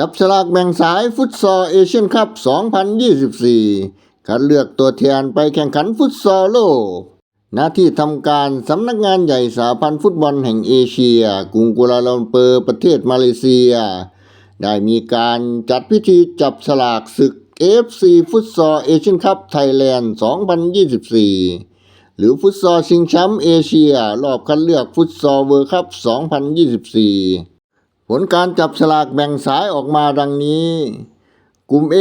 จับฉลากแบ่งสายฟุตซอลเอเชียนคัพ 2024 คัดเลือกตัวแทนไปแข่งขันฟุตซอลโลกหน้าที่ทำการสำนักงานใหญ่สาพันธ์ฟุตบอลแห่งเอเชีย กรุงกัวลาลัมเปอร์ประเทศมาเลเซีย ได้มีการจัดพิธีจับฉลากศึก AFC ฟุตซอลเอเชียนคัพไทยแลนด์ 2024 หรือฟุตซอลชิงแชมป์เอเชีย รอบคัดเลือกฟุตซอลเวิลด์คัพ 2024 ผลการจับฉลากแบ่งสายออกมาดังนี้ กลุ่ม A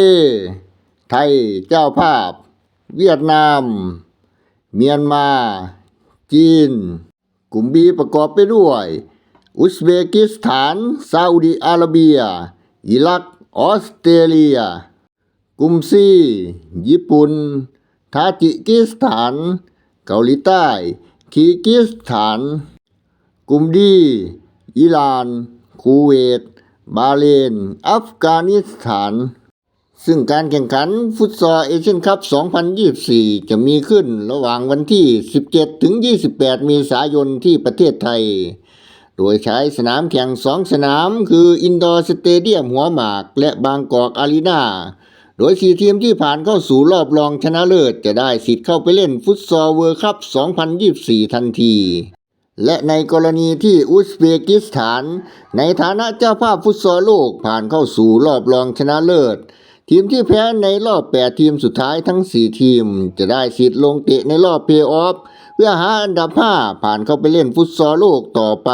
ไทยเจ้าภาพ เวียดนาม เมียนมา จีน กลุ่ม B ประกอบไปด้วย อุซเบกิสถาน ซาอุดิอาระเบีย อิรัก ออสเตรเลีย กลุ่ม C ญี่ปุ่น ทาจิกิสถาน เกาหลีใต้คีร์กิสถาน กลุ่มดี อิหร่าน คูเวต บาห์เรนอัฟกานิสถาน ซึ่งการแข่งขันฟุตซอลเอเชียนคัพ 2024 จะมีขึ้นระหว่างวันที่ 17 ถึง 28 เมษายนที่ประเทศไทย โดยใช้สนามแข่งสองสนามคืออินดอร์สเตเดียมหัวหมาก และบางกอกอารีนาโดยสีทีมที่ผ่านเข้าสู่รอบรองชนะเลิศ จะได้สิทธิ์เข้าไปเล่นฟุตซอลเวิลด์คัพ 2024 ทันที และในกรณีที่อุซเบกิสถาน ในฐานะเจ้าภาพฟุตซอลโลกผ่านเข้าสู่รอบรองชนะเลิศ ทีมที่แพ้ในรอบ 8 ทีมสุดท้ายทั้ง 4 ทีม จะได้สิทธิ์ลงเตะในรอบเพลย์ออฟ เพื่อหาอันดับ 5 ผ่านเข้าไปเล่นฟุตซอลโลกต่อไป